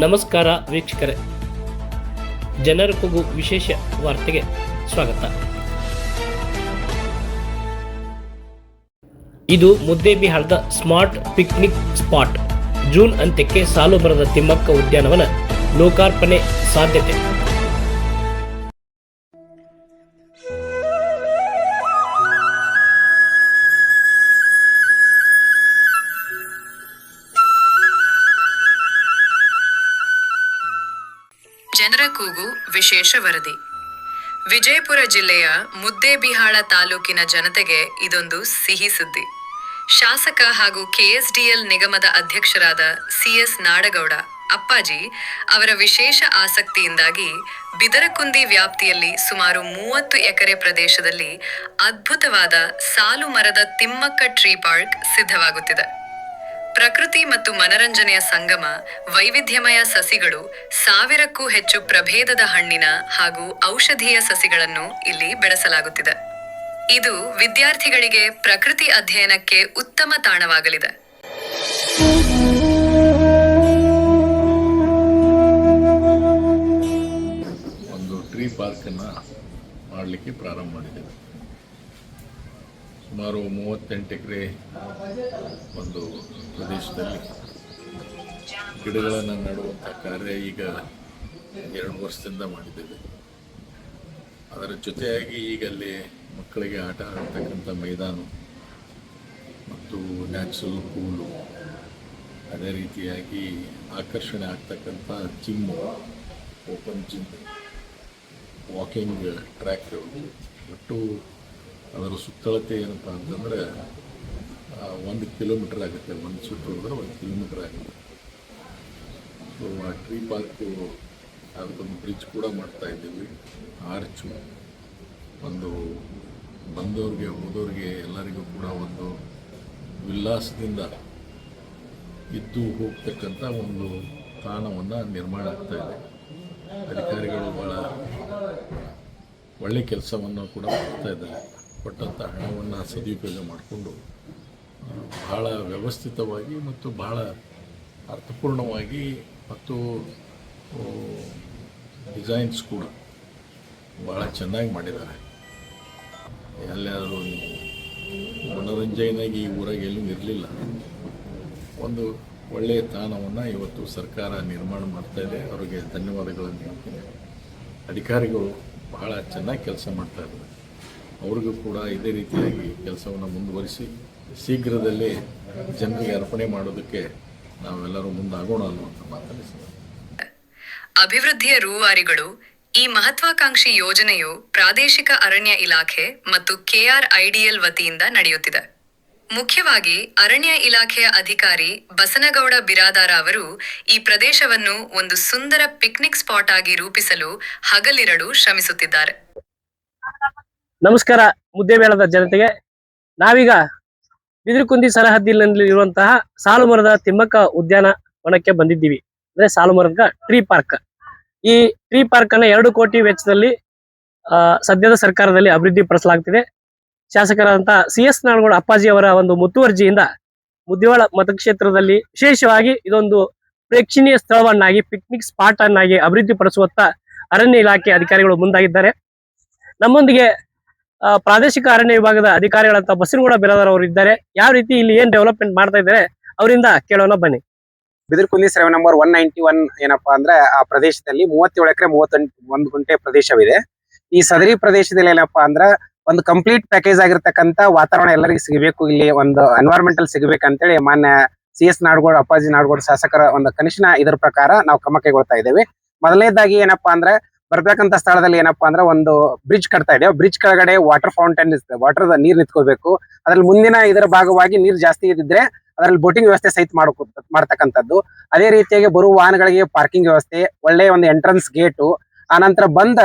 ನಮಸ್ಕಾರ ವೀಕ್ಷಕರೇ. ಜನರ ಕೂಗು ವಿಶೇಷ ವಾರ್ತೆಗೆ ಸ್ವಾಗತ. ಇದು ಮುದ್ದೇಬಿಹಾಳದ ಸ್ಮಾರ್ಟ್ ಪಿಕ್ನಿಕ್ ಸ್ಪಾಟ್. ಜೂನ್ ಅಂತ್ಯಕ್ಕೆ ಸಾಲು ಮರದ ತಿಮ್ಮಕ್ಕ ಉದ್ಯಾನವನ ಲೋಕಾರ್ಪಣೆ ಸಾಧ್ಯತೆ. ಜನರ ಕೂಗು ವಿಶೇಷ ವರದಿ. ವಿಜಯಪುರ ಜಿಲ್ಲೆಯ ಮುದ್ದೇಬಿಹಾಳ ತಾಲೂಕಿನ ಜನತೆಗೆ ಇದೊಂದು ಸಿಹಿ ಸುದ್ದಿ. ಶಾಸಕ ಹಾಗೂ ಕೆಎಸ್ಡಿಎಲ್ ನಿಗಮದ ಅಧ್ಯಕ್ಷರಾದ ಸಿಎಸ್ ನಾಡಗೌಡ, ಅಪ್ಪಾಜಿ ಅವರ ವಿಶೇಷ ಆಸಕ್ತಿಯಿಂದಾಗಿ ಬಿದರಕುಂದಿ ವ್ಯಾಪ್ತಿಯಲ್ಲಿ ಸುಮಾರು ಮೂವತ್ತು ಎಕರೆ ಪ್ರದೇಶದಲ್ಲಿ ಅದ್ಭುತವಾದ ಸಾಲು ಮರದ ತಿಮ್ಮಕ್ಕ ಟ್ರೀ ಪಾರ್ಕ್ ಸಿದ್ಧವಾಗುತ್ತಿದೆ. ಪ್ರಕೃತಿ ಮತ್ತು ಮನರಂಜನೆಯ ಸಂಗಮ, ವೈವಿಧ್ಯಮಯ ಸಸಿಗಳು, ಸಾವಿರಕ್ಕೂ ಹೆಚ್ಚು ಪ್ರಭೇದದ ಹಣ್ಣಿನ ಹಾಗೂ ಔಷಧೀಯ ಸಸಿಗಳನ್ನು ಇಲ್ಲಿ ಬೆಳೆಸಲಾಗುತ್ತಿದೆ. ಇದು ವಿದ್ಯಾರ್ಥಿಗಳಿಗೆ ಪ್ರಕೃತಿ ಅಧ್ಯಯನಕ್ಕೆ ಉತ್ತಮ ತಾಣವಾಗಲಿದೆ. ಒಂದು ಟ್ರೀ ಪಾರ್ಕ್ ಮಾಡಲಿಕ್ಕೆ ಪ್ರಾರಂಭ ಮಾಡಿದ್ದೇವೆ. ಸುಮಾರು ಮೂವತ್ತೆಂಟು ಎಕರೆ ಒಂದು ಪ್ರದೇಶದಲ್ಲಿ ಗಿಡಗಳನ್ನು ನೆಡುವಂಥ ಕಾರ್ಯ ಈಗ ಎರಡು ವರ್ಷದಿಂದ ಮಾಡಿದ್ದೇವೆ. ಅದರ ಜೊತೆಯಾಗಿ ಈಗ ಅಲ್ಲಿ ಮಕ್ಕಳಿಗೆ ಆಟ ಆಡತಕ್ಕಂಥ ಮೈದಾನ ಮತ್ತು ನ್ಯಾಚುರಲ್ ಪೂಲು, ಅದೇ ರೀತಿಯಾಗಿ ಆಕರ್ಷಣೆ ಆಗ್ತಕ್ಕಂಥ gym open gym walking track ಒಟ್ಟು ಅದರ ಸುತ್ತಳತೆ ಏನಪ್ಪ ಅಂತಂದರೆ ಒಂದು ಕಿಲೋಮೀಟರ್ ಆಗುತ್ತೆ. ಒಂದು ಸುತ್ತು ಹೋದ್ರೆ ಒಂದು ಕಿಲೋಮೀಟರ್ ಆಗುತ್ತೆ. ಸೊ ಆ ಟ್ರೀ ಪಾರ್ಕು ಅದಕ್ಕೊಂದು ಬ್ರಿಡ್ಜ್ ಕೂಡ ಮಾಡ್ತಾ ಇದ್ದೀವಿ. ಆರ್ಚು ಒಂದು ಬಂದವ್ರಿಗೆ ಹೋದವ್ರಿಗೆ ಎಲ್ಲರಿಗೂ ಕೂಡ ಒಂದು ಉಲ್ಲಾಸದಿಂದ ಇದ್ದು ಹೋಗ್ತಕ್ಕಂಥ ಒಂದು ತಾಣವನ್ನು ನಿರ್ಮಾಣ ಆಗ್ತಾ ಇದೆ. ಅಧಿಕಾರಿಗಳು ಭಾಳ ಒಳ್ಳೆ ಕೆಲಸವನ್ನು ಕೂಡ ಮಾಡ್ತಾ ಇದ್ದಾರೆ. ಕೊಟ್ಟಂಥ ಹಣವನ್ನು ಸದುಪಯೋಗ ಮಾಡಿಕೊಂಡು ಬಹಳ ವ್ಯವಸ್ಥಿತವಾಗಿ ಮತ್ತು ಬಹಳ ಅರ್ಥಪೂರ್ಣವಾಗಿ ಮತ್ತು ಡಿಸೈನ್ಸ್ ಕೂಡ ಭಾಳ ಚೆನ್ನಾಗಿ ಮಾಡಿದ್ದಾರೆ. ಎಲ್ಲಾದರೂ ಮನೋರಂಜನೆಗೆ ಈ ಊರಾಗ ಎಲ್ಲೂ ಇರಲಿಲ್ಲ. ಒಂದು ಒಳ್ಳೆಯ ತಾಣವನ್ನು ಇವತ್ತು ಸರ್ಕಾರ ನಿರ್ಮಾಣ ಮಾಡ್ತಾ ಇದೆ. ಅವರಿಗೆ ಧನ್ಯವಾದಗಳನ್ನು ಹೇಳ್ತೀನಿ. ಅಧಿಕಾರಿಗಳು ಬಹಳ ಚೆನ್ನಾಗಿ ಕೆಲಸ ಮಾಡ್ತಾ ಇದ್ದಾರೆ. ಅವ್ರಿಗೂ ಕೂಡ ಇದೇ ರೀತಿಯಾಗಿ ಕೆಲಸವನ್ನು ಮುಂದುವರಿಸಿ ಶೀಘ್ರದಲ್ಲೇ ಜನರಿಗೆ ಅರ್ಪಣೆ ಮಾಡೋದಕ್ಕೆ ನಾವೆಲ್ಲರೂ ಮುಂದಾಗೋಣ ಅನ್ನುವಂಥ ಮಾತನ್ನು ಅಭಿವೃದ್ಧಿಯ ರೂವಾರಿಗಳು, ಈ ಮಹತ್ವಾಕಾಂಕ್ಷಿ ಯೋಜನೆಯು ಪ್ರಾದೇಶಿಕ ಅರಣ್ಯ ಇಲಾಖೆ ಮತ್ತು ಕೆಆರ್ಐಡಿಎಲ್ ವತಿಯಿಂದ ನಡೆಯುತ್ತಿದೆ. ಮುಖ್ಯವಾಗಿ ಅರಣ್ಯ ಇಲಾಖೆಯ ಅಧಿಕಾರಿ ಬಸನಗೌಡ ಬಿರಾದಾರ ಅವರು ಈ ಪ್ರದೇಶವನ್ನು ಒಂದು ಸುಂದರ ಪಿಕ್ನಿಕ್ ಸ್ಪಾಟ್ ಆಗಿ ರೂಪಿಸಲು ಹಗಲಿರಳು ಶ್ರಮಿಸುತ್ತಿದ್ದಾರೆ. ನಮಸ್ಕಾರ, ಮುದ್ದೇಬೇಳದ ಜನತೆಗೆ. ನಾವೀಗ ಬಿದಿರುಕುಂದಿ ಸರಹದ್ದಿನಲ್ಲಿ ಇರುವಂತಹ ಸಾಲು ಮರದ ತಿಮ್ಮಕ್ಕ ಉದ್ಯಾನವನಕ್ಕೆ ಬಂದಿದ್ದೀವಿ. ಅಂದ್ರೆ ಸಾಲು ಮರದ ಟ್ರೀ ಪಾರ್ಕ್ ಈ ಟ್ರೀ ಪಾರ್ಕ್ ಅನ್ನ ಎರಡು ಕೋಟಿ ವೆಚ್ಚದಲ್ಲಿ ಸದ್ಯದ ಸರ್ಕಾರದಲ್ಲಿ ಅಭಿವೃದ್ಧಿ ಪಡಿಸಲಾಗ್ತಿದೆ. ಶಾಸಕರಾದಂತಹ ಸಿ ಎಸ್ ಅಪ್ಪಾಜಿ ಅವರ ಒಂದು ಮುತುವರ್ಜಿಯಿಂದ ಮುದ್ದೇವಾಳ ಮತಕ್ಷೇತ್ರದಲ್ಲಿ ವಿಶೇಷವಾಗಿ ಇದೊಂದು ಪ್ರೇಕ್ಷಣೀಯ ಸ್ಥಳವನ್ನಾಗಿ ಪಿಕ್ನಿಕ್ ಸ್ಪಾಟ್ ಅನ್ನಾಗಿ ಅಭಿವೃದ್ಧಿ ಪಡಿಸುವತ್ತ ಅರಣ್ಯ ಇಲಾಖೆ ಅಧಿಕಾರಿಗಳು ಮುಂದಾಗಿದ್ದಾರೆ. ನಮ್ಮೊಂದಿಗೆ ಪ್ರಾದೇಶಿಕ ಅರಣ್ಯ ವಿಭಾಗದ ಅಧಿಕಾರಿಗಳಂತ ಬಸನಗೌಡ ಬಿರಾದರ್ ಅವರು ಇದ್ದಾರೆ. ಯಾವ ರೀತಿ ಇಲ್ಲಿ ಏನ್ ಡೆವಲಪ್ಮೆಂಟ್ ಮಾಡ್ತಾ ಇದ್ದಾರೆ, ಅವರಿಂದ ಕೇಳೋಣ ಬನ್ನಿ. Bidirkundi survey number one ninety one ಏನಪ್ಪಾ ಅಂದ್ರೆ ಆ ಪ್ರದೇಶದಲ್ಲಿ ಮೂವತ್ತೇಳು ಎಕರೆ ಮೂವತ್ತೆಂಟು ಒಂದು ಗುಂಟೆ ಪ್ರದೇಶವಿದೆ. ಈ ಸದರಿ ಪ್ರದೇಶದಲ್ಲಿ ಏನಪ್ಪಾ ಅಂದ್ರೆ ಒಂದು ಕಂಪ್ಲೀಟ್ ಪ್ಯಾಕೇಜ್ ಆಗಿರ್ತಕ್ಕಂಥ ವಾತಾವರಣ ಎಲ್ಲರಿಗೂ ಸಿಗಬೇಕು. ಇಲ್ಲಿ ಒಂದು ಎನ್ವೈರ್ಮೆಂಟಲ್ ಸಿಗಬೇಕಂತೇಳಿ ಮಾನ್ಯ ಸಿ ಎಸ್ ನಾಡಗೌಡ, ಅಪ್ಪಾಜಿ ನಾಡಗೌಡ ಶಾಸಕರ ಒಂದು ಕನಿಷ್ಠ ಇದರ ಪ್ರಕಾರ ನಾವು ಕ್ರಮ ಕೈಗೊಳ್ತಾ ಇದ್ದೇವೆ. ಮೊದಲನೇದಾಗಿ ಏನಪ್ಪಾ ಅಂದ್ರೆ ಬರ್ತಕ್ಕಂತ ಸ್ಥಳದಲ್ಲಿ ಏನಪ್ಪಾ ಅಂದ್ರೆ ಒಂದು ಬ್ರಿಡ್ಜ್ ಕಟ್ತಾ ಇದೆ. ಬ್ರಿಡ್ಜ್ ಕೆಳಗಡೆ ವಾಟರ್ ಫೌಂಟೈನ್ ವಾಟರ್ ನೀರ್ ನಿಂತ್ಕೋಬೇಕು. ಅದ್ರಲ್ಲಿ ಮುಂದಿನ ಇದರ ಭಾಗವಾಗಿ ನೀರ್ ಜಾಸ್ತಿ ಇದ್ರೆ ಅದರಲ್ಲಿ ಬೋಟಿಂಗ್ ವ್ಯವಸ್ಥೆ ಸಹಿತ ಮಾಡಕ್ ಮಾಡ್ತಕ್ಕಂಥದ್ದು. ಅದೇ ರೀತಿಯಾಗಿ ಬರುವ ವಾಹನಗಳಿಗೆ ಪಾರ್ಕಿಂಗ್ ವ್ಯವಸ್ಥೆ ಒಳ್ಳೆಯ ಒಂದು ಎಂಟ್ರನ್ಸ್ ಗೇಟು ಆನಂತರ ಬಂದ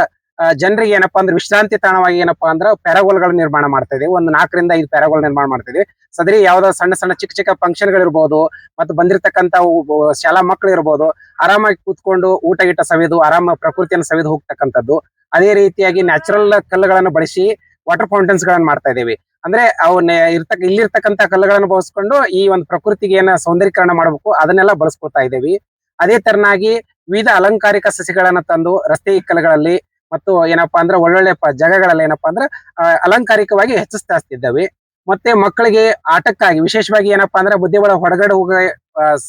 ಜನರಿಗೆ ಏನಪ್ಪಾ ಅಂದ್ರೆ ವಿಶ್ರಾಂತಿ ತಾಣವಾಗಿ ಏನಪ್ಪಾ ಅಂದ್ರೆ ಪ್ಯಾರಾಗೋಲ್ಗಳ ನಿರ್ಮಾಣ ಮಾಡ್ತಾ ಇದೀವಿ. ಒಂದು ನಾಲ್ಕರಿಂದ ಐದು ಪ್ಯಾರಾಗೋಲ್ ನಿರ್ಮಾಣ ಮಾಡ್ತಾ ಸದರಿ ಯಾವ್ದೋ ಸಣ್ಣ ಸಣ್ಣ ಚಿಕ್ಕ ಚಿಕ್ಕ ಫಂಕ್ಷನ್ ಗಳಿರ್ಬೋದು, ಮತ್ತು ಬಂದಿರತಕ್ಕಂತ ಶಾಲಾ ಮಕ್ಕಳು ಇರ್ಬೋದು, ಆರಾಮಾಗಿ ಕೂತ್ಕೊಂಡು ಊಟ ಗೀಟ ಸವಿದು, ಆರಾಮ ಪ್ರಕೃತಿಯನ್ನು ಸವಿದು ಹೋಗ್ತಕ್ಕಂಥದ್ದು. ಅದೇ ರೀತಿಯಾಗಿ ನ್ಯಾಚುರಲ್ ಕಲ್ಲುಗಳನ್ನು ಬಳಸಿ ವಾಟರ್ ಫೌಂಟೈನ್ಸ್ ಗಳನ್ನ ಮಾಡ್ತಾ ಇದೀವಿ ಅಂದ್ರೆ ಅವನ್ನ ಇರ್ತಕ್ಕ ಇಲ್ಲಿರ್ತಕ್ಕಂತ ಕಲ್ಲುಗಳನ್ನು ಬಳಸ್ಕೊಂಡು ಈ ಒಂದು ಪ್ರಕೃತಿಗೆ ಏನ ಸೌಂದರ್ಯೀಕರಣ ಮಾಡಬೇಕು, ಅದನ್ನೆಲ್ಲ ಬಳಸ್ಕೊತಾ ಇದ್ದೀವಿ. ಅದೇ ತರನಾಗಿ ವಿವಿಧ ಅಲಂಕಾರಿಕ ಸಸಿಗಳನ್ನ ತಂದು ರಸ್ತೆ ಇಕ್ಕಲಗಳಲ್ಲಿ ಮತ್ತು ಏನಪ್ಪಾ ಅಂದ್ರೆ ಒಳ್ಳೊಳ್ಳೆ ಜಾಗಗಳಲ್ಲಿ ಏನಪ್ಪಾ ಅಂದ್ರೆ ಅಲಂಕಾರಿಕವಾಗಿ ಹೆಚ್ಚಿಸ್ತಾ ಇದ್ದಾವೆ. ಮತ್ತೆ ಮಕ್ಕಳಿಗೆ ಆಟಕ್ಕಾಗಿ ವಿಶೇಷವಾಗಿ ಏನಪ್ಪಾ ಅಂದ್ರೆ ಬುದ್ಧಿಬಳ ಹೊರಗಡೆ ಹೋಗ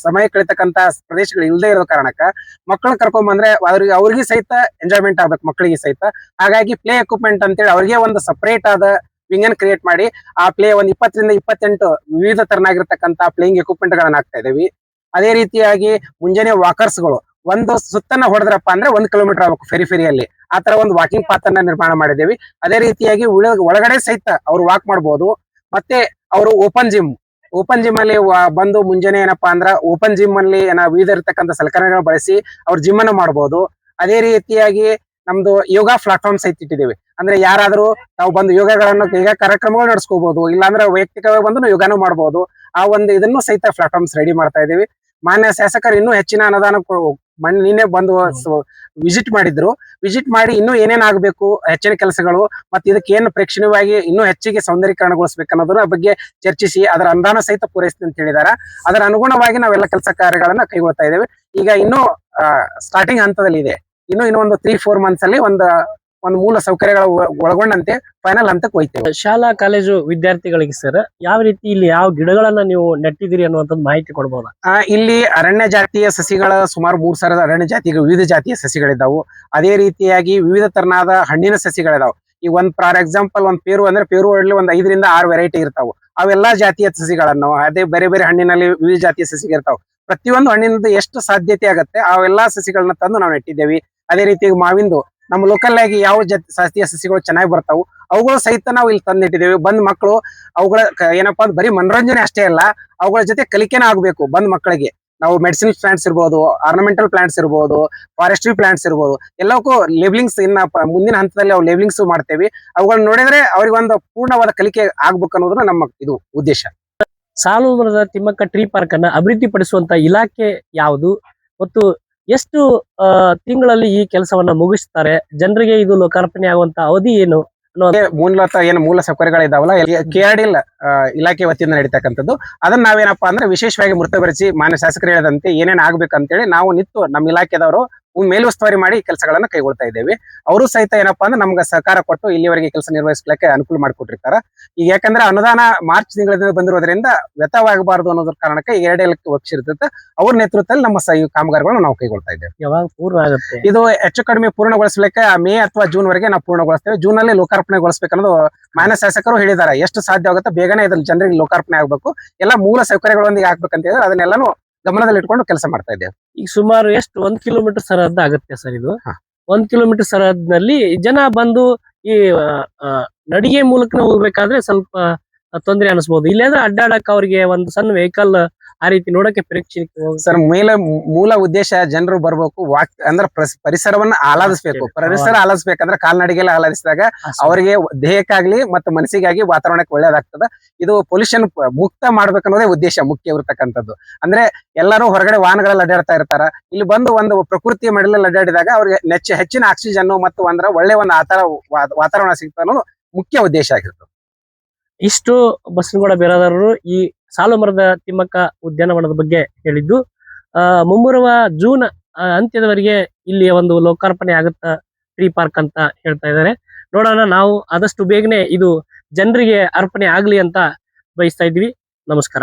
ಸಮಯ ಕಳಿತಕ್ಕಂತ ಪ್ರದೇಶಗಳು ಇಲ್ಲದೆ ಇರೋ ಕಾರಣಕ್ಕ ಮಕ್ಕಳನ್ನ ಕರ್ಕೊಂಡ್ ಬಂದ್ರೆ ಅವ್ರಿಗೆ ಅವ್ರಿಗೆ ಸಹಿತ ಎಂಜಾಯ್ಮೆಂಟ್ ಆಗ್ಬೇಕು ಮಕ್ಕಳಿಗೆ ಸಹಿತ. ಹಾಗಾಗಿ ಪ್ಲೇ ಎಕ್ವಿಪ್ಮೆಂಟ್ ಅಂತೇಳಿ ಅವ್ರಿಗೆ ಒಂದು ಸಪರೇಟ್ ಆದ ವಿಂಗ್ ಅನ್ನು ಕ್ರಿಯೇಟ್ ಮಾಡಿ ಆ ಪ್ಲೇ ಒಂದ್ ಇಪ್ಪತ್ತರಿಂದ ಇಪ್ಪತ್ತೆಂಟು ವಿವಿಧ ತರನಾಗಿರ್ತಕ್ಕಂತ ಪ್ಲೇಯಿಂಗ್ ಎಕ್ವಿಪ್ಮೆಂಟ್ ಗಳನ್ನ ಹಾಕ್ತಾ ಇದೀವಿ ಅದೇ ರೀತಿಯಾಗಿ ಮುಂಜಾನೆ ವಾಕರ್ಸ್ಗಳು ಒಂದು ಸುತ್ತನ್ನ ಹೊಡೆದ್ರಪ್ಪ ಅಂದ್ರೆ ಒಂದ್ ಕಿಲೋಮೀಟರ್ ಆಗ್ಬೇಕು ಫೆರಿ ಫೆರಿಯಲ್ಲಿ ಆ ಒಂದು ವಾಕಿಂಗ್ ಪಾತ್ ಅನ್ನ ನಿರ್ಮಾಣ ಮಾಡಿದ್ದೇವೆ. ಅದೇ ರೀತಿಯಾಗಿ ಒಳಗಡೆ ಸಹಿತ ಅವ್ರು ವಾಕ್ ಮಾಡ್ಬೋದು. ಮತ್ತೆ ಅವರು ಓಪನ್ ಜಿಮ್ ಓಪನ್ ಜಿಮ್ ಅಲ್ಲಿ ಬಂದು ಮುಂಜಾನೆ ಏನಪ್ಪಾ ಅಂದ್ರ ಓಪನ್ ಜಿಮ್ ಅಲ್ಲಿ ಏನ ವಿವಿಧ ಇರತಕ್ಕಂತ ಸಲಕರಣೆಗಳನ್ನ ಬಳಸಿ ಅವ್ರ ಜಿಮ್ ಅನ್ನು ಮಾಡಬಹುದು ಅದೇ ರೀತಿಯಾಗಿ ನಮ್ದು ಯೋಗ ಪ್ಲಾಟ್ಫಾರ್ಮ್ ಸಹಿತ ಇಟ್ಟಿದ್ದೀವಿ. ಅಂದ್ರೆ ಯಾರಾದ್ರೂ ತಾವು ಬಂದು ಯೋಗಗಳನ್ನು, ಯೋಗ ಕಾರ್ಯಕ್ರಮಗಳು ನಡೆಸ್ಕೋಬಹುದು ಇಲ್ಲಾಂದ್ರೆ ವೈಯಕ್ತಿಕವಾಗಿ ಬಂದು ಯೋಗಾನು ಮಾಡಬಹುದು ಆ ಒಂದು ಇದನ್ನು ಸಹಿತ ಪ್ಲಾಟ್ಫಾರ್ಮ್ಸ್ ರೆಡಿ ಮಾಡ್ತಾ ಇದ್ದೀವಿ. ಮಾನ್ಯ ಶಾಸಕರು ಇನ್ನೂ ಹೆಚ್ಚಿನ ಅನುದಾನ ಮನ್ ನಿನ್ನೆ ಬಂದು ವಿಸಿಟ್ ಮಾಡಿದ್ರು. ವಿಸಿಟ್ ಮಾಡಿ ಇನ್ನೂ ಏನೇನ್ ಆಗ್ಬೇಕು ಹೆಚ್ಚಿನ ಕೆಲಸಗಳು ಮತ್ತೆ ಇದಕ್ಕೆ ಏನು ಪ್ರೇಕ್ಷಣೀಯವಾಗಿ ಇನ್ನೂ ಹೆಚ್ಚಿಗೆ ಸೌಂದರ್ಯೀಕರಣಗೊಳಿಸ್ಬೇಕು ಅನ್ನೋದರ ಬಗ್ಗೆ ಚರ್ಚಿಸಿ ಅದರ ಅನುದಾನ ಸಹಿತ ಪೂರೈಸ್ತೀನಿ ಅಂತ ಹೇಳಿದಾರ. ಅದರ ಅನುಗುಣವಾಗಿ ನಾವೆಲ್ಲ ಕೆಲಸ ಕಾರ್ಯಗಳನ್ನ ಕೈಗೊಳ್ತಾ ಇದ್ದೇವೆ. ಈಗ ಇನ್ನೂ ಸ್ಟಾರ್ಟಿಂಗ್ ಹಂತದಲ್ಲಿ ಇದೆ ಇನ್ನು ಇನ್ನೂ ಒಂದು ತ್ರೀ ಫೋರ್ ಮಂತ್ಸ್ ಅಲ್ಲಿ ಒಂದು ಒಂದು ಮೂಲ ಸೌಕರ್ಯಗಳ ಒಳಗೊಂಡಂತೆ ಫೈನಲ್ ಹಂತಕ್ಕೆ ಹೋಯ್ತೇವೆ. ಶಾಲಾ ಕಾಲೇಜು ವಿದ್ಯಾರ್ಥಿಗಳಿಗೆ ಸರ್ ಯಾವ ರೀತಿ ಇಲ್ಲಿ ಯಾವ ಗಿಡಗಳನ್ನ ನೀವು ನೆಟ್ಟಿದ್ದೀರಿ ಅನ್ನುವಂಥದ್ದು ಮಾಹಿತಿ ಕೊಡಬಹುದು ಇಲ್ಲಿ ಅರಣ್ಯ ಜಾತಿಯ ಸಸಿಗಳ ಸುಮಾರು ಮೂರ್ ಸಾವಿರದ ಅರಣ್ಯ ಜಾತಿಗೆ ವಿವಿಧ ಜಾತಿಯ ಸಸಿಗಳಿದ್ದಾವು. ಅದೇ ರೀತಿಯಾಗಿ ವಿವಿಧ ತರನಾದ ಹಣ್ಣಿನ ಸಸಿಗಳಿದಾವೆ. ಈಗ ಒಂದ್ ಫಾರ್ ಎಕ್ಸಾಂಪಲ್ ಒಂದ್ ಪೇರು ಅಂದ್ರೆ ಪೇರು ಅಲ್ಲಿ ಒಂದ್ ಐದರಿಂದ ಆರು ವೆರೈಟಿ ಇರ್ತಾವ. ಅವೆಲ್ಲಾ ಜಾತಿಯ ಸಸಿಗಳನ್ನು ಅದೇ ಬೇರೆ ಬೇರೆ ಹಣ್ಣಿನಲ್ಲಿ ವಿವಿಧ ಜಾತಿಯ ಸಸಿಗಳು ಇರ್ತಾವ. ಪ್ರತಿಯೊಂದು ಹಣ್ಣಿನಿಂದ ಎಷ್ಟು ಸಾಧ್ಯತೆ ಆಗತ್ತೆ ಅವೆಲ್ಲಾ ಸಸಿಗಳನ್ನ ತಂದು ನಾವು ನೆಟ್ಟಿದ್ದೇವೆ. ಅದೇ ರೀತಿ ಮಾವಿಂದು ನಮ್ಮ ಲೋಕಲ್ ಆಗಿ ಯಾವ ಜಾತಿ ಜಾತಿಯ ಸಸಿಗಳು ಚೆನ್ನಾಗಿ ಬರ್ತಾವು ಅವುಗಳು ಸಹಿತ ನಾವು ಇಲ್ಲಿ ತಂದಿಟ್ಟಿದ್ದೇವೆ. ಬಂದ್ ಮಕ್ಕಳು ಅವುಗಳ ಏನಪ್ಪಾ ಅಂದ್ರೆ ಬರೀ ಮನೋರಂಜನೆ ಅಷ್ಟೇ ಅಲ್ಲ, ಅವುಗಳ ಜೊತೆ ಕಲಿಕೆನ ಆಗ್ಬೇಕು ಬಂದ್ ಮಕ್ಕಳಿಗೆ ನಾವು ಮೆಡಿಸಿನ್ ಪ್ಲಾಂಟ್ಸ್ ಇರ್ಬೋದು ಆರ್ನಮೆಂಟಲ್ ಪ್ಲಾಂಟ್ಸ್ ಇರ್ಬೋದು ಫಾರೆಸ್ಟ್ರಿ ಪ್ಲಾಂಟ್ಸ್ ಇರ್ಬೋದು ಎಲ್ಲವಕ್ಕೂ ಲೇಬ್ಲಿಂಗ್ಸ್ ಇನ್ನ ಮುಂದಿನ ಹಂತದಲ್ಲಿ ಅವು ಲೇಬ್ಲಿಂಗ್ಸ್ ಮಾಡ್ತೇವೆ. ಅವುಗಳನ್ನ ನೋಡಿದ್ರೆ ಅವ್ರಿಗೆ ಒಂದು ಪೂರ್ಣವಾದ ಕಲಿಕೆ ಆಗ್ಬೇಕು ಅನ್ನೋದನ್ನ ನಮ್ಮ ಇದು ಉದ್ದೇಶ. ಸಾಲು ಮರದ ತಿಮ್ಮಕ್ಕ ಟ್ರೀ ಪಾರ್ಕ್ ಅನ್ನ ಅಭಿವೃದ್ಧಿಪಡಿಸುವಂತ ಇಲಾಖೆ ಯಾವುದು? ಮತ್ತು ಎಷ್ಟು ತಿಂಗಳಲ್ಲಿ ಈ ಕೆಲಸವನ್ನ ಮುಗಿಸ್ತಾರೆ? ಜನರಿಗೆ ಇದು ಲೋಕಾರ್ಪಣೆ ಆಗುವಂತ ಅವಧಿ ಏನು? ಮೂಲತಃ ಏನು ಮೂಲ ಸೌಕರ್ಯಗಳಿದಾವಲ್ಲ ಕೆ ಆರ್ ಡಿ ಇಲಾಖೆ ವತಿಯಿಂದ ನಡೀತಕ್ಕಂಥದ್ದು. ಅದನ್ನ ನಾವೇನಪ್ಪಾ ಅಂದ್ರೆ ವಿಶೇಷವಾಗಿ ಮೃತಪರಿಸಿ ಮಾನ್ಯ ಶಾಸಕರು ಹೇಳಿದಂತೆ ಏನೇನ್ ಆಗ್ಬೇಕಂತೇಳಿ ನಾವು ನಿತ್ತು ನಮ್ಮ ಇಲಾಖೆದವರು ಮೇಲುಸ್ತುವಾರಿ ಮಾಡಿ ಕೆಲಸಗಳನ್ನ ಕೈಗೊಳ್ತಾ ಇದ್ದೇವೆ. ಅವರು ಸಹಿತ ಏನಪ್ಪಾ ಅಂದ್ರೆ ನಮ್ಗೆ ಸಹಕಾರ ಕೊಟ್ಟು ಇಲ್ಲಿವರೆಗೆ ಕೆಲಸ ನಿರ್ವಹಿಸ್ಲಿಕ್ಕೆ ಅನುಕೂಲ ಮಾಡಿಕೊಟ್ಟಿರ್ತಾರ. ಈಗ ಯಾಕಂದ್ರೆ ಅನುದಾನ ಮಾರ್ಚ್ ತಿಂಗಳಿಂದ ಬಂದಿರೋದ್ರಿಂದ ವ್ಯತವಾಗಬಾರದು ಅನ್ನೋದ್ರ ಕಾರಣಕ್ಕೆ ಈ ಎರಡೇ ಒಪ್ಪಿಸಿರ್ತೈತೆ ಅವ್ರ ನೇತೃತ್ವದಲ್ಲಿ ನಮ್ಮ ಸಹ ಕಾಮಗಾರಿಗಳನ್ನ ನಾವು ಕೈಗೊಳ್ತಾ ಇದ್ದೇವೆ. ಯಾವಾಗ ಪೂರ್ಣ ಆಗುತ್ತೆ? ಇದು ಹೆಚ್ಚು ಕಡಿಮೆ ಪೂರ್ಣಗೊಳಿಸಲಿಕ್ಕೆ ಮೇ ಅಥವಾ ಜೂನ್ ವರೆಗೆ ನಾವು ಪೂರ್ಣಗೊಳಿಸ್ತೇವೆ. ಜೂನ್ ಅಲ್ಲಿ ಲೋಕಾರ್ಪಣೆಗೊಳಿಸಬೇಕು ಅನ್ನೋದು ಮಾನ್ಯ ಶಾಸಕರು ಹೇಳಿದ್ದಾರೆ. ಎಷ್ಟು ಸಾಧ್ಯ ಆಗುತ್ತೆ ಬೇಗನೆ ಇದ್ರಲ್ಲಿ ಜನರಿಗೆ ಲೋಕಾರ್ಪಣೆ ಆಗ್ಬೇಕು. ಎಲ್ಲ ಮೂಲ ಸೌಕರ್ಯಗಳೊಂದಿಗೆ ಆಗ್ಬೇಕಂತ ಹೇಳಿದ್ರೆ ಅದನ್ನೆಲ್ಲನೂ ಗಮನದಲ್ಲಿ ಇಟ್ಕೊಂಡು ಕೆಲಸ ಮಾಡ್ತಾ ಇದ್ದೇವೆ. ಈಗ ಸುಮಾರು ಎಷ್ಟು? ಒಂದ್ ಕಿಲೋಮೀಟರ್ ಸರಹದ್ದು ಆಗುತ್ತೆ ಸರ್ ಇದು. ಒಂದ್ ಕಿಲೋಮೀಟರ್ ಸರಹದ್ನಲ್ಲಿ ಜನ ಬಂದು ಈ ನಡಿಗೆ ಮೂಲಕ ಹೋಗ್ಬೇಕಾದ್ರೆ ಸ್ವಲ್ಪ ತೊಂದರೆ ಅನಿಸ್ಬೋದು. ಇಲ್ಲಾಂದ್ರೆ ಅಡ್ಡಾಡಕ್ ಅವ್ರಿಗೆ ಒಂದು ಸಣ್ಣ ವೆಹಿಕಲ್ ಆ ರೀತಿ ನೋಡಕ್ಕೆ ಪ್ರೇಕ್ಷಕ ಸರ್ ಮೇಲೆ ಮೂಲ ಉದ್ದೇಶ ಜನರು ಬರ್ಬೇಕು ವಾಕ್ ಅಂದ್ರೆ ಪ್ರಸ್- ಪರಿಸರವನ್ನ ಆಲಾದಿಸ್ಬೇಕು. ಪರಿಸರ ಆಲಾದಿಸ್ಬೇಕಂದ್ರೆ ಕಾಲ್ನಡಿಗೆಲ್ಲ ಆಹ್ಲಾದಿಸಿದಾಗ ಅವರಿಗೆ ದೇಹಕ್ಕಾಗ್ಲಿ ಮತ್ತು ಮನಸ್ಸಿಗಾಗಿ ವಾತಾವರಣಕ್ಕೆ ಒಳ್ಳೇದಾಗ್ತದೆ. ಇದು ಪೊಲ್ಯೂಷನ್ ಮುಕ್ತ ಮಾಡ್ಬೇಕನ್ನೋದೇ ಉದ್ದೇಶ ಮುಖ್ಯ ಇರತಕ್ಕಂಥದ್ದು. ಅಂದ್ರೆ ಎಲ್ಲರೂ ಹೊರಗಡೆ ವಾಹನಗಳಲ್ಲಿ ಅಡ್ಡಾಡ್ತಾ ಇರ್ತಾರ. ಇಲ್ಲಿ ಬಂದು ಒಂದು ಪ್ರಕೃತಿ ಮಡಲಲ್ಲಿ ಅಡ್ಡಾಡಿದಾಗ ಅವ್ರಿಗೆ ನೆಚ್ಚ ಹೆಚ್ಚಿನ ಆಕ್ಸಿಜನ್ ಮತ್ತು ಅಂದ್ರೆ ಒಳ್ಳೆ ಒಂದು ಆತರ ವಾತಾವರಣ ಸಿಗ್ತಾ ಅನ್ನೋದು ಮುಖ್ಯ ಉದ್ದೇಶ ಆಗಿರ್ತದೆ. ಇಷ್ಟು ಬಸನಗೌಡ ಬೇರೆದವರು ಈ ಸಾಲು ಮರದ ತಿಮ್ಮಕ್ಕ ಉದ್ಯಾನವನದ ಬಗ್ಗೆ ಹೇಳಿದ್ದು ಮುಂಬರುವ ಜೂನ್ ಅಂತ್ಯದವರೆಗೆ ಇಲ್ಲಿ ಒಂದು ಲೋಕಾರ್ಪಣೆ ಆಗುತ್ತಾ ಟ್ರೀ ಪಾರ್ಕ್ ಅಂತ ಹೇಳ್ತಾ ಇದ್ದಾರೆ. ನೋಡೋಣ, ನಾವು ಆದಷ್ಟು ಬೇಗನೆ ಇದು ಜನರಿಗೆ ಅರ್ಪಣೆ ಆಗ್ಲಿ ಅಂತ ಬಯಸ್ತಾ ಇದ್ವಿ ನಮಸ್ಕಾರ.